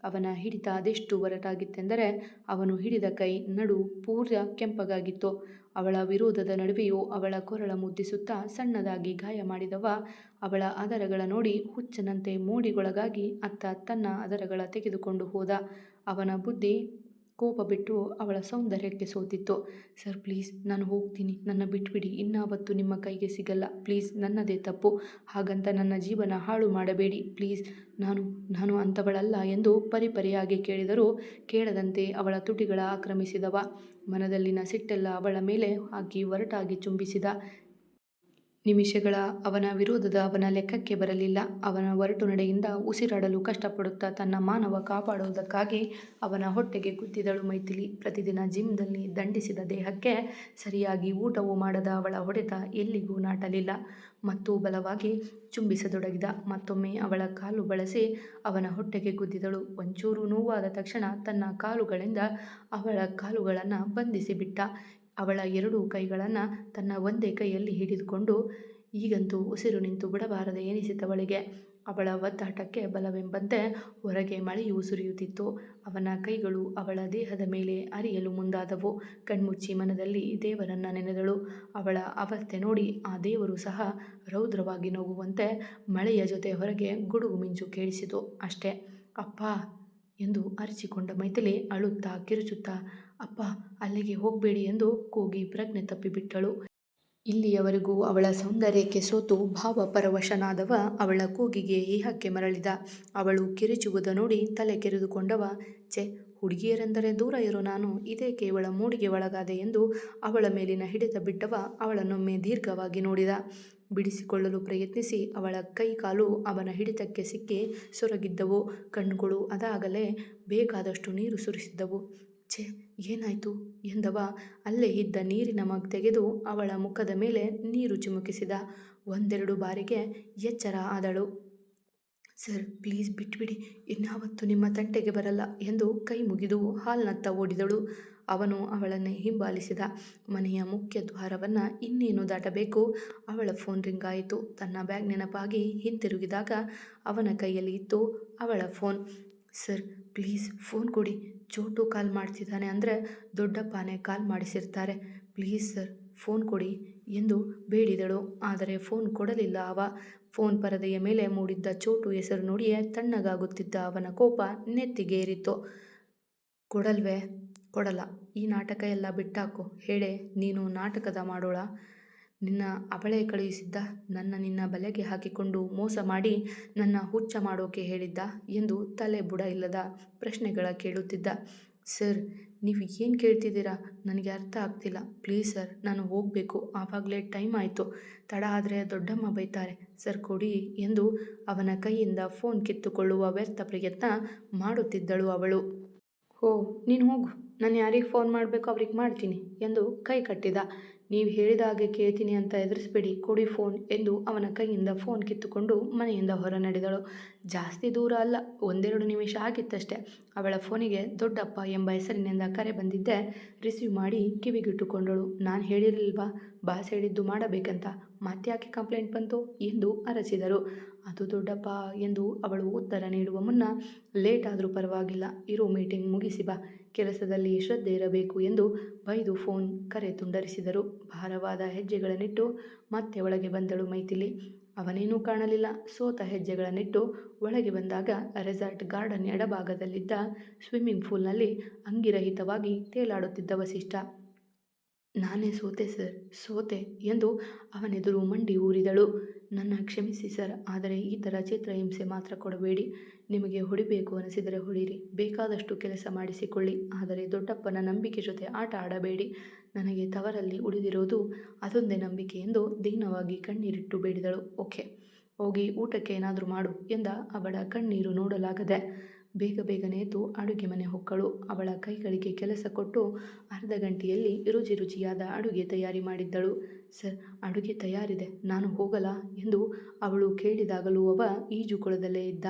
ಅವನ ಹಿಡಿತ ಅದೆಷ್ಟು ಒರಟಾಗಿತ್ತೆಂದರೆ ಅವನು ಹಿಡಿದ ಕೈ ನಡು ಪೂರ್ಯ ಕೆಂಪಗಾಗಿತ್ತು. ಅವಳ ವಿರೋಧದ ನಡುವೆಯೂ ಅವಳ ಕೊರಳ ಮುದ್ದಿಸುತ್ತಾ ಸಣ್ಣದಾಗಿ ಗಾಯ ಮಾಡಿದವ ಅವಳ ಅದರಗಳ ನೋಡಿ ಹುಚ್ಚನಂತೆ ಮೋಡಿಗೊಳಗಾಗಿ ಅತ್ತ ತನ್ನ ಅದರಗಳ ತೆಗೆದುಕೊಂಡು ಹೋದ. ಅವನ ಬುದ್ಧಿ ಕೋಪ ಬಿಟ್ಟು ಅವಳ ಸೌಂದರ್ಯಕ್ಕೆ ಸೋತಿತ್ತು. ಸರ್, ಪ್ಲೀಸ್, ನಾನು ಹೋಗ್ತೀನಿ. ನನ್ನ ಬಿಟ್ಬಿಡಿ. ಇನ್ನಾವತ್ತು ನಿಮ್ಮ ಕೈಗೆ ಸಿಗಲ್ಲ. ಪ್ಲೀಸ್, ನನ್ನದೇ ತಪ್ಪು. ಹಾಗಂತ ನನ್ನ ಜೀವನ ಹಾಳು ಮಾಡಬೇಡಿ. ಪ್ಲೀಸ್, ನಾನು ನಾನು ಅಂಥವಳಲ್ಲ ಎಂದು ಪರಿಪರಿಯಾಗಿ ಕೇಳಿದರೂ ಕೇಳದಂತೆ ಅವಳ ತುಟಿಗಳ ಆಕ್ರಮಿಸಿದವ. ಮನದಲ್ಲಿನ ಸಿಟ್ಟೆಲ್ಲ ಅವಳ ಮೇಲೆ ಹಾಕಿ ಒರಟಾಗಿ ಚುಂಬಿಸಿದ. ನಿಮಿಷಗಳ ಅವನ ವಿರೋಧದ ಅವನ ಲೆಕ್ಕಕ್ಕೆ ಬರಲಿಲ್ಲ. ಅವನ ಒರಟು ನಡೆಯಿಂದ ಉಸಿರಾಡಲು ಕಷ್ಟಪಡುತ್ತಾ ತನ್ನ ಮಾನವ ಕಾಪಾಡುವುದಕ್ಕಾಗಿ ಅವನ ಹೊಟ್ಟೆಗೆ ಗುದ್ದಿದಳು ಮೈಥಿಲಿ. ಪ್ರತಿದಿನ ಜಿಮ್ದಲ್ಲಿ ದಂಡಿಸಿದ ದೇಹಕ್ಕೆ ಸರಿಯಾಗಿ ಊಟವೂ ಮಾಡದ ಅವಳ ಹೊಡೆತ ಎಲ್ಲಿಗೂ ನಾಟಲಿಲ್ಲ. ಮತ್ತು ಬಲವಾಗಿ ಚುಂಬಿಸತೊಡಗಿದ ಮತ್ತೊಮ್ಮೆ ಅವಳ ಕಾಲು ಬಳಸಿ ಅವನ ಹೊಟ್ಟೆಗೆ ಗುದ್ದಿದಳು. ಒಂಚೂರು ನೋವಾದ ತಕ್ಷಣ ತನ್ನ ಕಾಲುಗಳಿಂದ ಅವಳ ಕಾಲುಗಳನ್ನು ಬಂಧಿಸಿಬಿಟ್ಟ. ಅವಳ ಎರಡೂ ಕೈಗಳನ್ನು ತನ್ನ ಒಂದೇ ಕೈಯಲ್ಲಿ ಹಿಡಿದುಕೊಂಡು, ಈಗಂತೂ ಉಸಿರು ನಿಂತು ಬಿಡಬಾರದೆ ಎನಿಸಿತವಳಿಗೆ ಅವಳ ಒದ್ದಾಟಕ್ಕೆ ಬಲವೆಂಬಂತೆ ಹೊರಗೆ ಮಳೆಯು ಸುರಿಯುತ್ತಿತ್ತು. ಅವನ ಕೈಗಳು ಅವಳ ದೇಹದ ಮೇಲೆ ಅರಿಯಲು ಮುಂದಾದವು. ಕಣ್ಮುಚ್ಚಿ ಮನದಲ್ಲಿ ದೇವರನ್ನ ನೆನೆದಳು. ಅವಳ ಅವಸ್ಥೆ ನೋಡಿ ಆ ದೇವರು ಸಹ ರೌದ್ರವಾಗಿ ನೋಗುವಂತೆ ಮಳೆಯ ಜೊತೆ ಹೊರಗೆ ಗುಡುಗು ಮಿಂಚು ಕೇಳಿಸಿತು. ಅಷ್ಟೇ, ಅಪ್ಪ, ಎಂದು ಅರಚಿಕೊಂಡ ಮೈಥಿಲಿ ಅಳುತ್ತಾ ಕಿರುಚುತ್ತಾ ಅಪ್ಪ, ಅಲ್ಲಿಗೆ ಹೋಗಬೇಡಿ ಎಂದು ಕೂಗಿ ಪ್ರಜ್ಞೆ ತಪ್ಪಿಬಿಟ್ಟಳು. ಇಲ್ಲಿಯವರೆಗೂ ಅವಳ ಸೌಂದರ್ಯಕ್ಕೆ ಸೋತು ಭಾವಪರವಶನಾದವ ಅವಳ ಕೂಗಿಗೆ ಏಹಕ್ಕೆ ಮರಳಿದ. ಅವಳು ಕಿರಿಚುವುದ ನೋಡಿ ತಲೆ ಕೆರೆದುಕೊಂಡವ, ಛೆ, ಹುಡುಗಿಯರೆಂದರೆ ದೂರ ಇರೋ ನಾನು, ಇದೇ ಕೇವಲ ಮೂಡಿಗೆ ಒಳಗಾದೆ ಎಂದು ಅವಳ ಮೇಲಿನ ಹಿಡಿತ ಬಿಟ್ಟವ ಅವಳನ್ನೊಮ್ಮೆ ದೀರ್ಘವಾಗಿ ನೋಡಿದ. ಬಿಡಿಸಿಕೊಳ್ಳಲು ಪ್ರಯತ್ನಿಸಿ ಅವಳ ಕೈ ಕಾಲು ಅವನ ಹಿಡಿತಕ್ಕೆ ಸಿಕ್ಕಿ ಸೊರಗಿದ್ದವು. ಕಣ್ಣುಗಳು ಅದಾಗಲೇ ಬೇಕಾದಷ್ಟು ನೀರು ಸುರಿಸಿದ್ದವು. ಛೆ, ಏನಾಯ್ತು? ಎಂದವ. ಅಲ್ಲೇ ಇದ್ದ ನೀರಿನ ಮಗ್ ತೆಗೆದು ಅವಳ ಮುಖದ ಮೇಲೆ ನೀರು ಚಿಮುಕಿಸಿದ. ಒಂದೆರಡು ಬಾರಿಗೆ ಎಚ್ಚರ ಆದಳು. ಸರ್, ಪ್ಲೀಸ್ ಬಿಟ್ಬಿಡಿ. ಇನ್ಯಾವತ್ತೂ ನಿಮ್ಮ ತಂಟೆಗೆ ಬರಲ್ಲ ಎಂದು ಕೈ ಮುಗಿದು ಹಾಲ್ನತ್ತ ಓಡಿದಳು. ಅವನು ಅವಳನ್ನು ಹಿಂಬಾಲಿಸಿದ. ಮನೆಯ ಮುಖ್ಯ ದ್ವಾರವನ್ನು ಇನ್ನೇನು ದಾಟಬೇಕು? ಅವಳ ಫೋನ್ ರಿಂಗ್ ಆಯಿತು. ತನ್ನ ಬ್ಯಾಗ್ ನೆನಪಾಗಿ ಹಿಂತಿರುಗಿದಾಗ ಅವನ ಕೈಯಲ್ಲಿ ಇತ್ತು ಅವಳ ಫೋನ್. ಸರ್, ಪ್ಲೀಸ್ ಫೋನ್ ಕೊಡಿ. ಚೋಟು ಕಾಲ್ ಮಾಡ್ತಿದ್ದಾನೆ ಅಂದರೆ ದೊಡ್ಡಪ್ಪನೇ ಕಾಲ್ ಮಾಡಿಸಿರ್ತಾರೆ. ಪ್ಲೀಸ್ ಸರ್, ಫೋನ್ ಕೊಡಿ ಎಂದು ಬೇಡಿದಳು. ಆದರೆ ಫೋನ್ ಕೊಡಲಿಲ್ಲ. ಅವ ಫೋನ್ ಪರದೆಯ ಮೇಲೆ ಮೂಡಿದ್ದ ಚೋಟು ಹೆಸರು ನೋಡಿಯೇ ತಣ್ಣಗಾಗುತ್ತಿದ್ದ ಅವನ ಕೋಪ ನೆತ್ತಿಗೇರಿತು ಕೊಡಲ್ವೇ? ಕೊಡಲ್ಲ. ಈ ನಾಟಕ ಎಲ್ಲ ಬಿಟ್ಟಾಕು. ಹೇಳೆ, ನೀನು ನಾಟಕದ ಮಾಡೋಳ? ನಿನ್ನ ಅವಳೇ ಕಳುಹಿಸಿದ್ದ, ನನ್ನ ನಿನ್ನ ಬಲೆಗೆ ಹಾಕಿಕೊಂಡು ಮೋಸ ಮಾಡಿ ನನ್ನ ಹುಚ್ಚ ಮಾಡೋಕೆ ಹೇಳಿದ್ದ ಎಂದು ತಲೆ ಬುಡ ಇಲ್ಲದ ಪ್ರಶ್ನೆಗಳ ಕೇಳುತ್ತಿದ್ದ. ಸರ್, ನೀವು ಏನು ಕೇಳ್ತಿದ್ದೀರಾ? ನನಗೆ ಅರ್ಥ ಆಗ್ತಿಲ್ಲ. ಪ್ಲೀಸ್ ಸರ್, ನಾನು ಹೋಗಬೇಕು. ಆವಾಗಲೇ ಟೈಮ್ ಆಯಿತು. ತಡ ಆದರೆ ದೊಡ್ಡಮ್ಮ ಬೈತಾರೆ. ಸರ್, ಕೊಡಿ ಎಂದು ಅವನ ಕೈಯಿಂದ ಫೋನ್ ಕಿತ್ತುಕೊಳ್ಳುವ ವ್ಯರ್ಥ ಪ್ರಯತ್ನ ಮಾಡುತ್ತಿದ್ದಳು ಅವಳು. ಹೋ, ನೀನು ಹೋಗು. ನಾನು ಯಾರಿಗೆ ಫೋನ್ ಮಾಡಬೇಕು ಅವ್ರಿಗೆ ಮಾಡ್ತೀನಿ ಎಂದು ಕೈ ಕಟ್ಟಿದ. ನೀವು ಹೇಳಿದ ಹಾಗೆ ಕೇಳ್ತೀನಿ ಅಂತ ಎದುರಿಸ್ಬೇಡಿ ಕೊಡಿ ಫೋನ್ ಎಂದು ಅವನ ಕೈಯಿಂದ ಫೋನ್ ಕಿತ್ತುಕೊಂಡು ಮನೆಯಿಂದ ಹೊರ ನಡೆದಳು. ಜಾಸ್ತಿ ದೂರ ಅಲ್ಲ, ಒಂದೆರಡು ನಿಮಿಷ ಆಗಿತ್ತಷ್ಟೆ. ಅವಳ ಫೋನಿಗೆ ದೊಡ್ಡಪ್ಪ ಎಂಬ ಹೆಸರಿನಿಂದ ಕರೆ ಬಂದಿದ್ದೆ. ರಿಸೀವ್ ಮಾಡಿ ಕಿವಿಗಿಟ್ಟುಕೊಂಡಳು. ನಾನು ಹೇಳಿರಲಿಲ್ವಾ? ಬಾಸ್ ಹೇಳಿದ್ದು ಮಾಡಬೇಕಂತ. ಮತ್ತ್ಯಾಕೆ ಕಂಪ್ಲೇಂಟ್ ಬಂತು? ಎಂದು ಅರಸಿದರು ಅದು ದೊಡ್ಡಪ್ಪ ಎಂದು ಅವಳು ಉತ್ತರ ನೀಡುವ ಮುನ್ನ, ಲೇಟ್ ಆದರೂ ಪರವಾಗಿಲ್ಲ. ಇರೋ ಮೀಟಿಂಗ್ ಮುಗಿಸಿ ಬಾ. ಕೆಲಸದಲ್ಲಿ ಶ್ರದ್ಧೆ ಇರಬೇಕು ಎಂದು ಬೈದು ಫೋನ್ ಕರೆ ತುಂಡರಿಸಿದರು. ಭಾರವಾದ ಹೆಜ್ಜೆಗಳನ್ನಿಟ್ಟು ಮತ್ತೆ ಒಳಗೆ ಬಂದಳು ಮೈಥಿಲಿ. ಅವನೇನೂ ಕಾಣಲಿಲ್ಲ. ಸೋತ ಹೆಜ್ಜೆಗಳನ್ನಿಟ್ಟು ಒಳಗೆ ಬಂದಾಗ ರೆಸಾರ್ಟ್ ಗಾರ್ಡನ್ ಎಡಭಾಗದಲ್ಲಿದ್ದ ಸ್ವಿಮ್ಮಿಂಗ್ ಪೂಲ್ನಲ್ಲಿ ಅಂಗಿರಹಿತವಾಗಿ ತೇಲಾಡುತ್ತಿದ್ದ ವಸಿಷ್ಠ. ನಾನೇ ಸೋತೆ ಸರ್, ಸೋತೆ ಎಂದು ಅವನೆದುರು ಮಂಡಿ ಊರಿದಳು. ನನ್ನ ಕ್ಷಮಿಸಿ ಸರ್, ಆದರೆ ಈ ಥರ ಚಿತ್ರಹಿಂಸೆ ಮಾತ್ರ ಕೊಡಬೇಡಿ. ನಿಮಗೆ ಹೊಡಿಬೇಕು ಅನಿಸಿದರೆ ಹೊಡೀರಿ. ಬೇಕಾದಷ್ಟು ಕೆಲಸ ಮಾಡಿಸಿಕೊಳ್ಳಿ. ಆದರೆ ದೊಡ್ಡಪ್ಪನ ನಂಬಿಕೆ ಜೊತೆ ಆಟ ಆಡಬೇಡಿ. ನನಗೆ ತವರಲ್ಲಿ ಉಳಿದಿರೋದು ಅದೊಂದೇ ನಂಬಿಕೆ ಎಂದು ದೀನವಾಗಿ ಕಣ್ಣೀರಿಟ್ಟು ಬೇಡಿದಳು. ಓಕೆ, ಹೋಗಿ ಊಟಕ್ಕೆ ಏನಾದರೂ ಮಾಡು ಎಂದ ಅವಳ ಕಣ್ಣೀರು ನೋಡಲಾಗದೆ ಬೇಗ ಬೇಗನೆ ಎದ್ದು ಅಡುಗೆ ಮನೆ ಹೊಕ್ಕಳು. ಅವಳ ಕೈಗಳಿಗೆ ಕೆಲಸ ಕೊಟ್ಟು ಅರ್ಧ ಗಂಟೆಯಲ್ಲಿ ರುಚಿ ರುಚಿಯಾದ ಅಡುಗೆ ತಯಾರಿ ಮಾಡಿದ್ದಳು. ಸರ್, ಅಡುಗೆ ತಯಾರಿದೆ. ನಾನು ಹೋಗಲ್ಲ ಎಂದು ಅವಳು ಕೇಳಿದಾಗಲೂ ಅವ ಈಜುಕೊಳದಲ್ಲೇ ಇದ್ದ.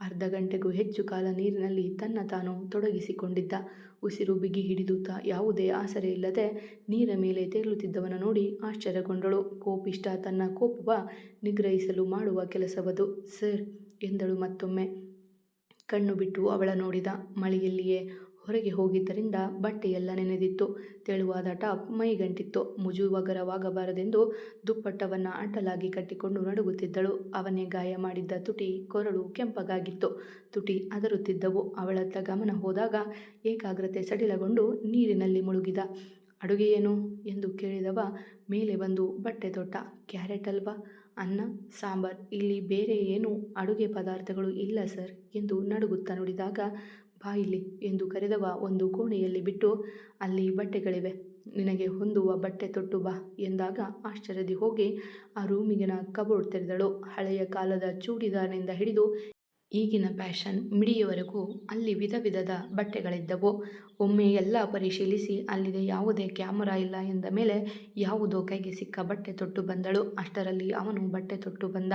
ಅರ್ಧ ಗಂಟೆಗೂ ಹೆಚ್ಚು ಕಾಲ ನೀರಿನಲ್ಲಿ ತನ್ನ ತಾನು ತೊಡಗಿಸಿಕೊಂಡಿದ್ದ. ಉಸಿರು ಬಿಗಿ ಹಿಡಿದು ತ ಯಾವುದೇ ಆಸರೆ ಇಲ್ಲದೆ ನೀರ ಮೇಲೆ ತೇಲುತ್ತಿದ್ದವನ ನೋಡಿ ಆಶ್ಚರ್ಯಗೊಂಡಳು. ಕೋಪಿಷ್ಟ ತನ್ನ ಕೋಪವ ನಿಗ್ರಹಿಸಲು ಮಾಡುವ ಕೆಲಸವದು. ಸರ್ ಎಂದಳು ಮತ್ತೊಮ್ಮೆ. ಕಣ್ಣು ಬಿಟ್ಟು ಅವಳ ನೋಡಿದ ಮಳೆಯಲ್ಲಿಯೇ ಹೊರಗೆ ಹೋಗಿದ್ದರಿಂದ ಬಟ್ಟೆಯೆಲ್ಲ ನೆನೆದಿತ್ತು. ತೆಳುವಾದ ಟಾಪ್ ಮೈಗಂಟಿತ್ತು. ಮುಜುವಗರವಾಗಬಾರದೆಂದು ದುಪ್ಪಟ್ಟವನ್ನು ಅಡ್ಡಲಾಗಿ ಕಟ್ಟಿಕೊಂಡು ನಡುಗುತ್ತಿದ್ದಳು. ಅವನೇ ಗಾಯ ಮಾಡಿದ್ದ ತುಟಿ ಕೊರಳು ಕೆಂಪಗಾಗಿತ್ತು. ತುಟಿ ಅದರುತ್ತಿದ್ದವು. ಅವಳತ್ತ ಗಮನ ಹೋದಾಗ ಏಕಾಗ್ರತೆ ಸಡಿಲಗೊಂಡು ನೀರಿನಲ್ಲಿ ಮುಳುಗಿದ. ಅಡುಗೆ ಏನು ಎಂದು ಕೇಳಿದವ ಮೇಲೆ ಬಂದು ಬಟ್ಟೆ ತೊಟ್ಟ. ಕ್ಯಾರೆಟ್ ಅಲ್ವಾ? ಅನ್ನ, ಸಾಂಬಾರ್, ಇಲ್ಲಿ ಬೇರೆ ಏನು ಅಡುಗೆ ಪದಾರ್ಥಗಳು ಇಲ್ಲ ಸರ್ ಎಂದು ನಡುಗುತ್ತಾ ನುಡಿದಾಗ, ಬಾ ಇಲ್ಲಿ ಎಂದು ಕರೆದವ ಒಂದು ಕೋಣೆಯಲ್ಲಿ ಬಿಟ್ಟು, ಅಲ್ಲಿ ಬಟ್ಟೆಗಳಿವೆ, ನಿನಗೆ ಹೊಂದುವ ಬಟ್ಟೆ ತೊಟ್ಟು ಬಾ ಎಂದಾಗ ಆಶ್ಚರ್ಯದಿ ಹೋಗಿ ಆ ರೂಮಿಗಿನ ಕಬೋರ್ಡ್ ತೆರೆದಳು. ಹಳೆಯ ಕಾಲದ ಚೂಡಿದಾರ್ನಿಂದ ಹಿಡಿದು ಈಗಿನ ಫ್ಯಾಷನ್ ಮಿಡಿಯವರೆಗೂ ಅಲ್ಲಿ ವಿಧ ವಿಧದ ಬಟ್ಟೆಗಳಿದ್ದವು. ಒಮ್ಮೆ ಎಲ್ಲ ಪರಿಶೀಲಿಸಿ ಅಲ್ಲಿದೆ ಯಾವುದೇ ಕ್ಯಾಮರಾ ಇಲ್ಲ ಎಂದ ಮೇಲೆ ಯಾವುದೋ ಕೈಗೆ ಸಿಕ್ಕ ಬಟ್ಟೆ ತೊಟ್ಟು ಬಂದಳು. ಅಷ್ಟರಲ್ಲಿ ಅವನು ಬಟ್ಟೆ ತೊಟ್ಟು ಬಂದ.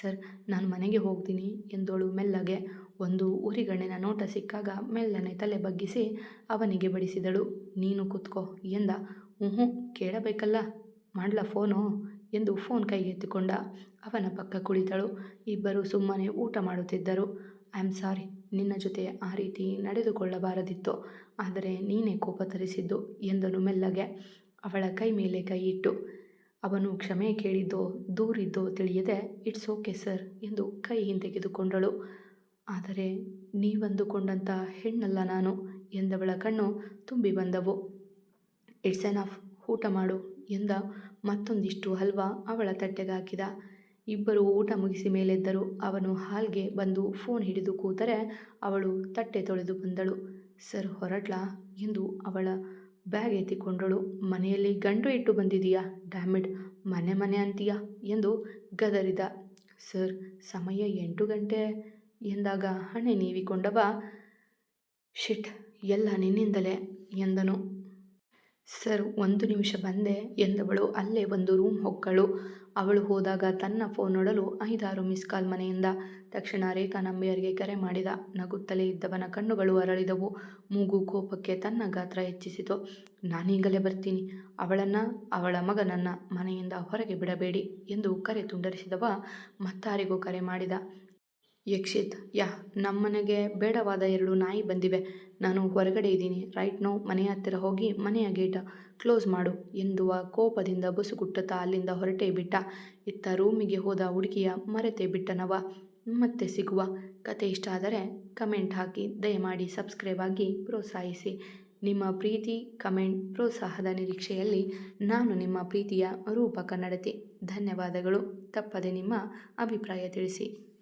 ಸರ್, ನಾನು ಮನೆಗೆ ಹೋಗ್ತೀನಿ, ಎಂದೋಳು ಮೆಲ್ಲಗೆ. ಒಂದು ಉರಿಗಣ್ಣಿನ ನೋಟ ಸಿಕ್ಕಾಗ ಮೆಲ್ಲನೆ ತಲೆ ಬಗ್ಗಿಸಿ ಅವನಿಗೆ ಬಡಿಸಿದಳು. ನೀನು ಕೂತ್ಕೋ, ಎಂದ. ಹ್ಞೂ ಕೇಳಬೇಕಲ್ಲ. ಮಾಡ್ಲ ಫೋನು? ಎಂದು ಫೋನ್ ಕೈಗೆತ್ತಿಕೊಂಡ ಅವನ ಪಕ್ಕ ಕುಳಿತಳು. ಇಬ್ಬರು ಸುಮ್ಮನೆ ಊಟ ಮಾಡುತ್ತಿದ್ದರು. I am sorry. ನಿನ್ನ ಜೊತೆ ಆ ರೀತಿ ನಡೆದುಕೊಳ್ಳಬಾರದಿತ್ತು. ಆದರೆ ನೀನೇ ಕೋಪ ತರಿಸಿದ್ದು ಎಂದನು ಮೆಲ್ಲಗೆ. ಅವಳ ಕೈ ಮೇಲೆ ಕೈ ಇಟ್ಟು, ಅವನು ಕ್ಷಮೆ ಕೇಳಿದ್ದೋ, ದೂರಿದ್ದೋ ತಿಳಿಯದೆ ಇಟ್ಸ್ ಓಕೆ ಸರ್ ಎಂದು ಕೈ ಹಿಂತೆಗೆದುಕೊಂಡಳು. ಆದರೆ ನೀವಂದುಕೊಂಡಂಥ ಹೆಣ್ಣಲ್ಲ ನಾನು ಎಂದವಳ ಕಣ್ಣು ತುಂಬಿ ಬಂದವು. ಇಟ್ಸ್ ಎನ್ ಆಫ್ ಊಟ ಮಾಡು ಎಂದ ಮತ್ತೊಂದಿಷ್ಟು ಹಲ್ವಾ ಅವಳ ತಟ್ಟೆಗೆ ಹಾಕಿದ. ಇಬ್ಬರು ಊಟ ಮುಗಿಸಿ ಮೇಲೆದ್ದರು. ಅವನು ಹಾಲ್ಗೆ ಬಂದು ಫೋನ್ ಹಿಡಿದು ಕೂತರೆ ಅವಳು ತಟ್ಟೆ ತೊಳೆದು ಬಂದಳು. ಸರ್, ಹೊರಟ್ಲಾ? ಎಂದು ಅವಳ ಬ್ಯಾಗ್ ಎತ್ತಿಕೊಂಡಳು. ಮನೆಯಲ್ಲಿ ಗಂಡು ಇಟ್ಟು ಬಂದಿದೀಯಾ ಡ್ಯಾಮಿಡ್ ಮನೆ ಮನೆ ಅಂತೀಯಾ? ಎಂದು ಗದರಿದ. ಸರ್, ಸಮಯ ಎಂಟು ಗಂಟೆ ಎಂದಾಗ ಹಣೆ ನೀವಿಕೊಂಡವ? ಶಿಟ್, ಎಲ್ಲ ನಿನ್ನಿಂದಲೇ, ಎಂದನು. ಸರ್, ಒಂದು ನಿಮಿಷ ಬಂದೆ ಎಂದವಳು. ಅಲ್ಲೇ ಒಂದು ರೂಮ್ ಹೊಕ್ಕಳು. ಅವಳು ಹೋದಾಗ ತನ್ನ ಫೋನ್ ನೋಡಲು ಐದಾರು ಮಿಸ್ ಕಾಲ್ ಮನೆಯಿಂದ. ತಕ್ಷಣ ರೇಖಾ ನಂಬಿಯರಿಗೆ ಕರೆ ಮಾಡಿದ. ನಗುತ್ತಲೇ ಇದ್ದವನ ಕಣ್ಣುಗಳು ಅರಳಿದವು. ಮೂಗು ಕೋಪಕ್ಕೆ ತನ್ನ ಗಾತ್ರ ಹೆಚ್ಚಿಸಿತು. ನಾನೀಗಲೇ ಬರ್ತೀನಿ. ಅವಳನ್ನು, ಅವಳ ಮಗನನ್ನ ಮನೆಯಿಂದ ಹೊರಗೆ ಬಿಡಬೇಡಿ ಎಂದು ಕರೆ ತುಂಡರಿಸಿದವ ಮತ್ತಾರಿಗೂ ಕರೆ ಮಾಡಿದ. ಯಕ್ಷಿತ್, ಯಾ, ನಮ್ಮನೆಗೆ ಬೇಡವಾದ ಎರಡು ನಾಯಿ ಬಂದಿವೆ. ನಾನು ಹೊರಗಡೆ ಇದ್ದೀನಿ. ರೈಟ್ ನೋ, ಮನೆಯ ಹತ್ತಿರ ಹೋಗಿ ಮನೆಯ ಗೇಟ ಕ್ಲೋಸ್ ಮಾಡು ಎಂದುವ ಕೋಪದಿಂದ ಬಸುಗುಟ್ಟುತ್ತಾ ಅಲ್ಲಿಂದ ಹೊರಟೇ ಬಿಟ್ಟ. ಇತ್ತ ರೂಮಿಗೆ ಹೋದ ಹುಡುಗಿಯ ಮರೆತೇ ಬಿಟ್ಟನವ ಮತ್ತೆ ಸಿಗುವ. ಕತೆ ಇಷ್ಟ ಆದರೆ ಕಮೆಂಟ್ ಹಾಕಿ. ದಯಮಾಡಿ ಸಬ್ಸ್ಕ್ರೈಬ್ ಆಗಿ ಪ್ರೋತ್ಸಾಹಿಸಿ. ನಿಮ್ಮ ಪ್ರೀತಿ, ಕಮೆಂಟ್, ಪ್ರೋತ್ಸಾಹದ ನಿರೀಕ್ಷೆಯಲ್ಲಿ ನಾನು ನಿಮ್ಮ ಪ್ರೀತಿಯ ರೂಪಕ ನಡತೆ. ಧನ್ಯವಾದಗಳು. ತಪ್ಪದೆ ನಿಮ್ಮ ಅಭಿಪ್ರಾಯ ತಿಳಿಸಿ.